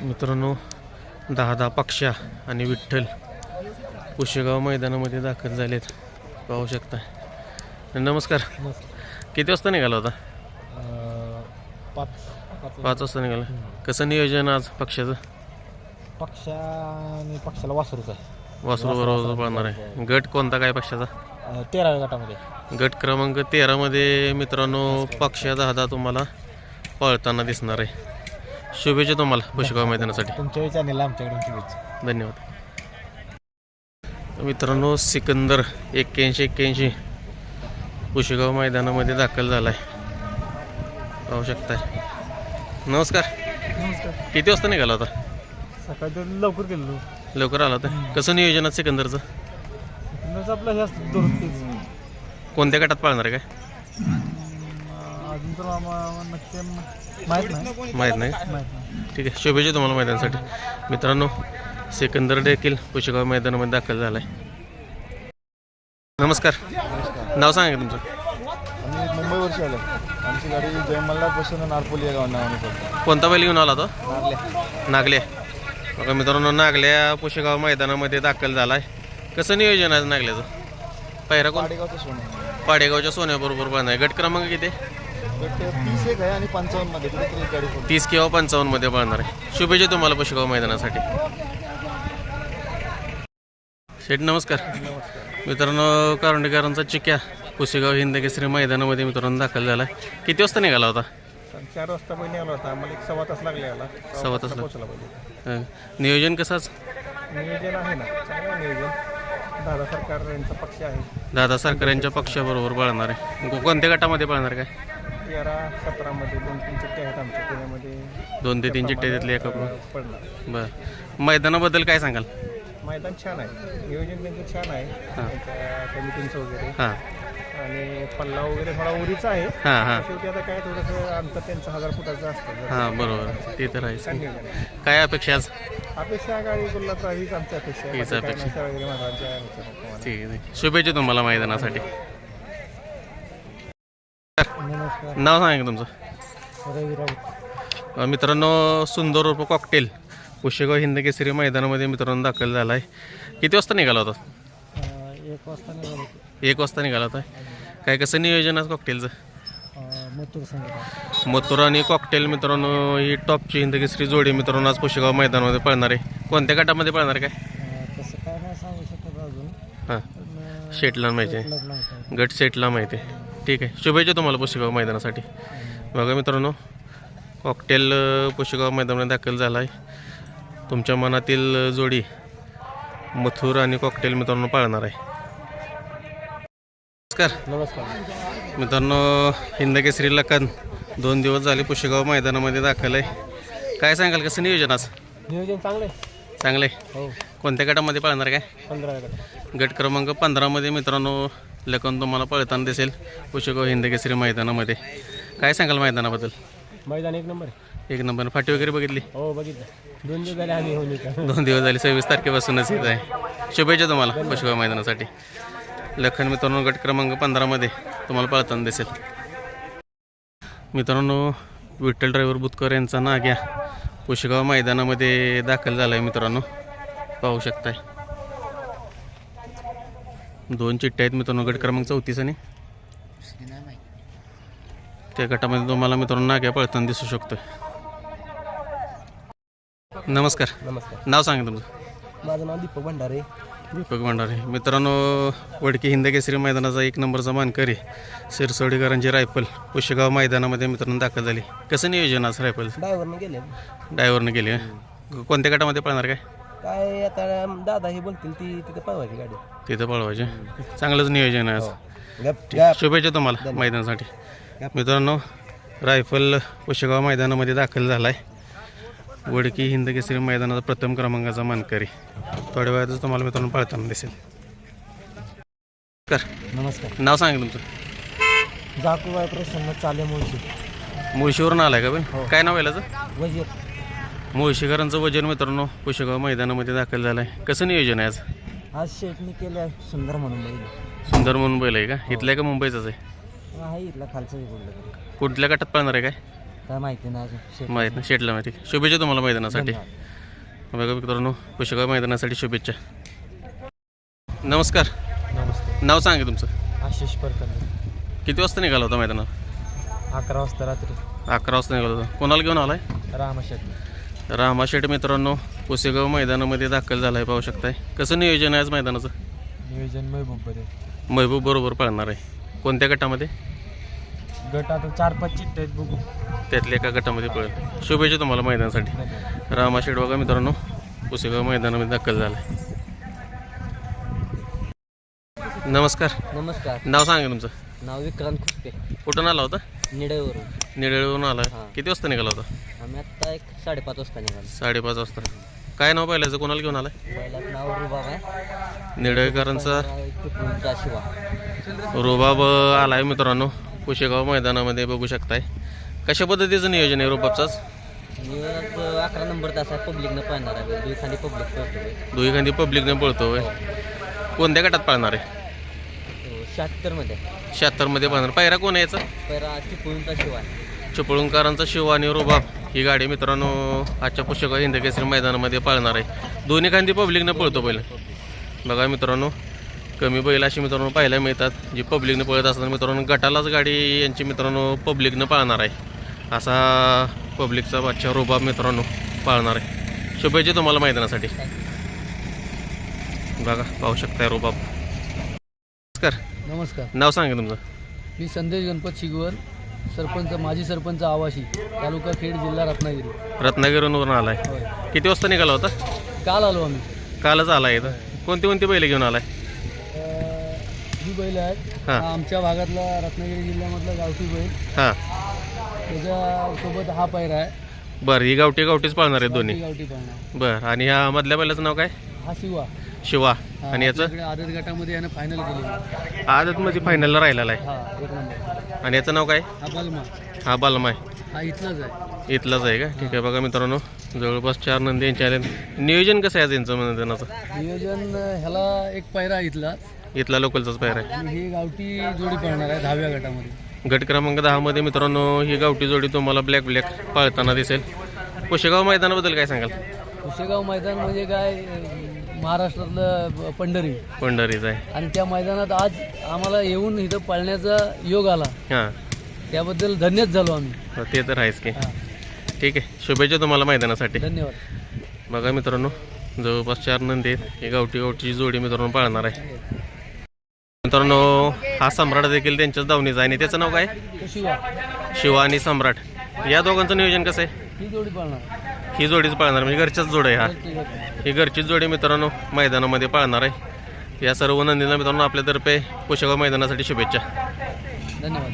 मित्रांनो दहा दहा पक्षा आणि विठ्ठल पुशेगाव मैदानामध्ये दाखल झालेत. पाहू शकता. नमस्कार. किती वाजता निघाला होता? पाच. पाच वाजता निघाला. कसं नियोजन आज पक्षाचं पक्षा आणि पक्षाला वासरूच आहे. वासरू बरोबर पळणार आहे. गट कोणता काय पक्षाचा अं, तेराव्या गटामध्ये. गट क्रमांक तेरामध्ये मित्रांनो पक्षा दहा दहा तुम्हाला पळताना दिसणार आहे. शुभेच्छा तुम्हाला पुशेगाव मैदानासाठी. तुमच्या चॅनेलला आमच्याकडून शुभेच्छा. धन्यवाद. मित्रांनो सिकंदर एक्क्याऐंशी एक्क्याऐंशी पुशेगाव मैदानामध्ये दाखल झाला आहे पाहू शकताय. नमस्कार. नमस्कार. किती वाजता निघाला होता? सकाळी तर लवकर गेलो लवकर आला होता? कसं नियोजन आहे सिकंदरचं आपलं हे असतं दोन तीन. कोणत्या गटात पाळणार आहे काय? अजून तर आम्हाला नक्की माहीत नाही. माहीत नाही. माहीत नाही. ठीक आहे. शुभेच्छा तुम्हाला मैदानासाठी. मित्रांनो सिकंदर देखील पुशेगाव मैदानामध्ये दाखल झाला आहे नमस्कार. नाव सांगा की तुमचं? आम्ही मुंबईवरची आलो आमची गाडी जयमल्लापासून नारपोली या पडतो कोणता बैल घेऊन आला तो? नागले नागल्या. बघा मित्रांनो नागल्या पुशेगाव मैदानामध्ये दाखल झाला आहे कसं नियोजन आहे नागल्याचं? पहिरा कोण? पाडेगावचं सोनं. पाडेगावच्या सोन्याबरोबर बांधाय गट क्रमांक किती? तीस एक आहे आणि पंचावन्नमध्ये कुठेतरी एक गाडी पडली. तीस किंवा पंचावन्नमध्ये बांधणार आहे. शुभेच्छा तुम्हाला पुशेगाव मैदानासाठी. शेठ नमस्कार. मित्रांनो कारंडेकरांचा चिक्या पुसेगाव हिंद केसरी मैदानामध्ये मित्रांनो दाखल झाला आहे. किती वाजता निघाला होता? चार वाजता पहिले आला होता. आम्हाला एक सव्वा तास लागले याला. सव्वा तास लाग- पोहोचला पाहिजे. नियोजन कसंच नियोजन आहे ना. चांगलं आहे नियोजन. दादा सरकार यांचा पक्ष आहे. दादा सरकार यांच्या पक्षाबरोबर पळणार आहे. को- कोणत्या गटामध्ये पळणार काय? तेरा सतरामध्ये दोन तीन चिठ्ठ्या आहेत आमच्या पुण्यामध्ये. दोन ते तीन चिट्टे देतले एका पडणार. बरं. मैदानाबद्दल काय सांगाल? मैदान छान आहे. नियोजन त्यांचं छान आहे. त्यांच्या कमिटींचं वगैरे. हां. आणि पल्ला वगैरे थोडा उरीचा आहे. हां हां. शेवटी आता काय थोडंसं अंतर त्यांचं हजार फुटाचं असतं. हां बरोबर. ते तर नियोजन आहे काय अपेक्षा आज? अपेक्षा गाडी गुल्लाचा हीच आमची अपेक्षा आहे. हीच बाकी काय अपेक्षा. नाही, महाराजांच्या. ठीक आहे. शुभेच्छा तुम्हाला मैदानासाठी. नमस्कार. नाव सांगा तुमचं? रवी राऊत. अ, मित्रांनो सुंदर उर्फ कॉकटेल पुशेगाव हिंद केसरी मैदानामध्ये मित्रांनो दाखल झाला आहे किती वाजता निघाला होता? एक वाजता निघालो एक वाजता निघाला होता. काय कसं नियोजन आहे कॉकटेलचं मथुर संघ मथुर आणि कॉकटेल मित्रांनो ही टॉपची हिंद केसरी जोडी मित्रांनो आज पुशेगाव मैदानामध्ये पळणार आहे. कोणत्या गटामध्ये पळणार आहे काय? तसं काय नाही सांगू शकत अजून. हां. शेटला माहिती आहे. गट सेटला माहिती आहे. ठीक आहे. शुभेच्छा तुम्हाला पुशेगाव मैदानासाठी. बघा मित्रांनो कॉकटेल पुशेगाव मैदानामध्ये दाखल झाला आहे तुमच्या मनातील जोडी मथुर आणि कॉकटेल मित्रांनो पाळणार आहे. नमस्कार. नमस्कार. मित्रांनो हिंद केसरी लखन दोन दिवस झाले पुशेगाव मैदानामध्ये दाखल आहे. काय सांगाल? कसं नियोजन आज? नियोजन चांगलं आहे. चांगलं? हो. कोणत्या गटामध्ये पाळणार काय? पंधरा गट. गट क्रमांक पंधरामध्ये मित्रांनो लखन तुम्हाला पळताना दिसेल. पुशेगाव हिंद केसरी मैदानामध्ये. काय सांगाल मैदानाबद्दल? मैदान एक नंबर आहे. एक नंबर. फाटी वगैरे बघितली? हो बघितलं. दोन दिवस झाले आम्ही होऊन इथं. दोन दिवस झाले सव्वीस तारखेपासूनच येत आहे. शुभेच्छा तुम्हाला पुशेगाव मैदानासाठी. लखन मित्रांनो गट क्रमांक पंधरामध्ये तुम्हाला पळताना दिसेल. मित्रांनो विठ्ठल ड्रायव्हर बुतकर यांचा नाग्या. पुशेगाव मैदानामध्ये दाखल झाला आहे मित्रांनो. पाहू शकताय. दोन चिठ्ठ्या आहेत मित्रांनो गट क्रमांक चौतीस आणि त्या गटामध्ये तुम्हाला मित्रांनो नाग्या पळताना दिसू शकतोय. नमस्कार. नमस्कार. नाव सांगा तुमचं. माझं नाव दीपक भंडारे. दीपक भंडारे. मित्रांनो वडकी हिंद केसरी मैदानाचा एक नंबरचा मानकरी सिरसोडीकरांची रायफल पुशेगाव मैदानामध्ये मित्रांनो दाखल झाली. कसं नियोजन आज रायफल? ड्रायव्हरने गेले ड्रायव्हरनं गेली? कोणत्या गटामध्ये पळणार काय? काय आता दादा हे बोलतील ती तिथे पळवायची गाडी. तिथं पळवायचे. चांगलंच नियोजन आहे आज. शुभेच्छा तुम्हाला मैदानासाठी. मित्रांनो रायफल पुशेगाव मैदानामध्ये दाखल झाला आहे वडकी हिंद केसरी मैदानाचा प्रथम क्रमांकाचा मानकरी. थोड्या वेळातच तुम्हाला मित्रांनो पळताना दिसेल. कर. नमस्कार. नाव सांगा तुमचं. जाकूबाई प्रसन्न चाले मुळशी. मुळशीवरून आलाय का पण? हो. काय नाव आहे याचं? वजीर. मुळशीकरांचं वजन मित्रांनो पुशेगाव मैदानामध्ये दाखल झालं आहे कसं नियोजन आहे आज? आज शेटनी केलं सुंदर म्हणून बैल. सुंदर म्हणून बैल आहे का? इथल्या का मुंबईचाच आहे? आहे इथला खालचं बोललं कुठल्या गटात पळणार आहे काय? काय माहिती नाही अजून. माहीत नाही शेटला माहिती. शुभेच्छा तुम्हाला मैदानासाठी. बघा मित्रांनो पुष्कळ मैदानासाठी शुभेच्छा. नमस्कार. नमस्ते. नाव सांगा तुमचं. आशिष परकंद किती वाजता निघाला होता मैदानात? अकरा वाजता रात्री. अकरा वाजता निघाला होता. कोणाला घेऊन आलाय? रामाशेट रामाशेठ मित्रांनो पुसेगाव मैदानामध्ये दाखल झालाय पाहू शकताय. कसं नियोजन आहे आज मैदानाचं? नियोजन महबूब बरे महबूब बरोबर पळणार आहे. कोणत्या गटामध्ये? गट आता चार पाच चिट्टे आहेत बघू. त्यातल्या एका गटामध्ये पळेल. शुभेच्छा तुम्हाला मैदानासाठी. रामाशेठ बघा मित्रांनो? पुसेगाव मैदानामध्ये दाखल झालाय. नमस्कार. नमस्कार. नाव सांगा तुमचं. नाव विक्रांत खुसपे कुठून आला होता? निडळवरून. निळेवरून आला हां. किती वाजता निघाला होता? आम्ही आत्ता एक साडेपाच वाजता निघालो. साडेपाच वाजता. काय नाव पाहिल्याचं? कोणाला घेऊन आलाय? पहिलाच नाव रुबाब आहे. शिवा. रुबाब आलाय मित्रांनो. पुशेगाव मैदानामध्ये बघू शकताय. कशा पद्धतीचं नियोजन आहे नियोजनात अकरा नंबर तास आहे पब्लिकनं पाहणार आहे. दुई खाली पब्लिक दोघी खांदी पब्लिकने पळतोय कोणत्या गटात पाळणार आहे? शहात्तरमध्ये. शहात्तरमध्ये पाळणार. पायरा कोण आहे याचा? पहिला चिपळूणचा शिवा चिपळूणकरांचा शिव आणि रुबाब. ही गाडी मित्रांनो आजच्या पुस्तक हिंदकेसरी मैदानामध्ये पाळणार आहे. दोन्ही खांदी पब्लिकनं पळतो पहिलं. बघा मित्रांनो कमी बैल अशी मित्रांनो पाहायला मिळतात. जी पब्लिकनं पळत असतात मित्रांनो गटालाच गाडी यांची मित्रांनो पब्लिकनं पाळणार आहे. असा पब्लिकचा बादशाह रुबाब मित्रांनो पाळणार आहे. शुभेच्छा तुम्हाला मैदानासाठी. बघा पाहू शकताय रुबाब. नमस्कार. नमस्कार. नाव सांगा तुमचं. मी संदेश गणपत शिगवर सरपंच माजी सरपंच आवाशी तालुका खेड जिल्हा रत्नागिरी. रत्नागिरीवरून आलाय. होय. किती वाजता निघाला होता? काल आलो आम्ही. कालच आलाय इथं. कोणती कोणती बैल घेऊन आलाय? बैल आहेत. हां. आमच्या भागातला रत्नागिरी जिल्ह्यामधला गावठी बैल. हां. त्याच्यासोबत हा पैरा आहे. बरं ही गावठी गावठीच पाळणार आहे दोन्ही? गावठी पाळणा बरं आणि ह्या मधल्या बैलाचं नाव काय? हा शिवा. शिवा. हा, आणि याचं? आपल्याकडे आदत गटामध्ये यानं फायनल केली आदतमध्ये फायनलला राहिलेला आहे. हा एक नंबर. आणि याचं नाव काय? हा बलमा. हा बालमा आहे. हा इथलाच आहे. इथलाच आहे का? ठीक आहे बघा मित्रांनो जवळपास चार नंदी यांचे आले नियोजन कसं आहे आज यांचं नियोजन अं, ह्याला एक पैरा आहे इथलाच. इथला लोकलचाच पायर आहे. ही गावठी जोडी पळणार आहे दहाव्या गटामध्ये. गट क्रमांक दहामध्ये मित्रांनो ही गावठी जोडी तुम्हाला ब्लॅक ब्लॅक पाळताना दिसेल. कुशेगाव मैदानाबद्दल काय सांगाल? कुशेगाव मैदान म्हणजे काय महाराष्ट्रातलं ब- पंढरी. पंढरीच आहे. आणि त्या मैदानात आज आम्हाला येऊन इथं पळण्याचा योग आला. हां. त्याबद्दल धन्यच झालो आम्ही. ते तर आहेच की. हा, ठीक आहे शुभेच्छा तुम्हाला मैदानासाठी. धन्यवाद. बघा मित्रांनो जवळपास चार नंदी आहेत. ही गावठी गावठी जोडी मित्रांनो पाळणार आहे. मित्रांनो हा सम्राट देखील त्यांच्याच धावणीचा आहे. आणि त्याचं नाव काय? शिव शिवा शिवा आणि सम्राट. या दोघांचं नियोजन कसं आहे? ही जोडी ही जोडीच पाळणार म्हणजे घरच्याच जोड आहे हा. ही घरचीच जोडी मित्रांनो मैदानामध्ये पाळणार आहे. या सर्व नंदीला मित्रांनो आपल्यातर्फे पुशगाव मैदानासाठी शुभेच्छा. धन्यवाद.